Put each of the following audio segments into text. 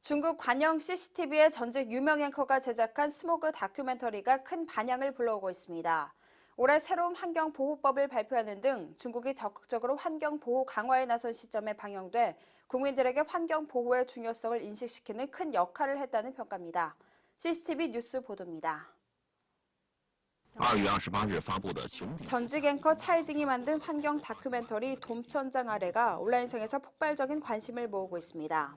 중국 관영 CCTV의 전직 유명 앵커가 제작한 스모그 다큐멘터리가 큰 반향을 불러오고 있습니다. 올해 새로운 환경보호법을 발표하는 등 중국이 적극적으로 환경보호 강화에 나선 시점에 방영돼 국민들에게 환경보호의 중요성을 인식시키는 큰 역할을 했다는 평가입니다. CCTV 뉴스 보도입니다. 전직 앵커 차이징이 만든 환경 다큐멘터리 돔천장 아래가 온라인상에서 폭발적인 관심을 모으고 있습니다.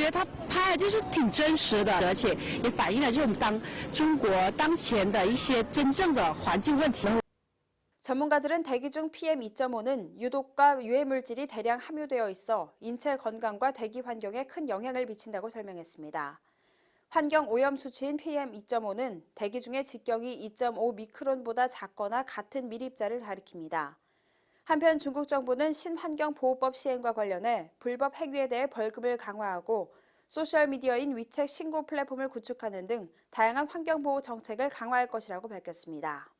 觉得他拍的就是挺真实的，而且也反映了就是我们当中国当前的一些真正的环境问题。 전문가들은 대기 중 PM 2.5는 유독과 유해물질이 대량 함유되어 있어 인체 건강과 대기 환경에 큰 영향을 미친다고 설명했습니다. 환경 오염 수치인 PM 2.5는 대기 중의 직경이 2.5 미크론보다 작거나 같은 밀입자를 가리킵니다. 한편 중국 정부는 신환경보호법 시행과 관련해 불법 행위에 대해 벌금을 강화하고 소셜미디어인 위책 신고 플랫폼을 구축하는 등 다양한 환경보호 정책을 강화할 것이라고 밝혔습니다.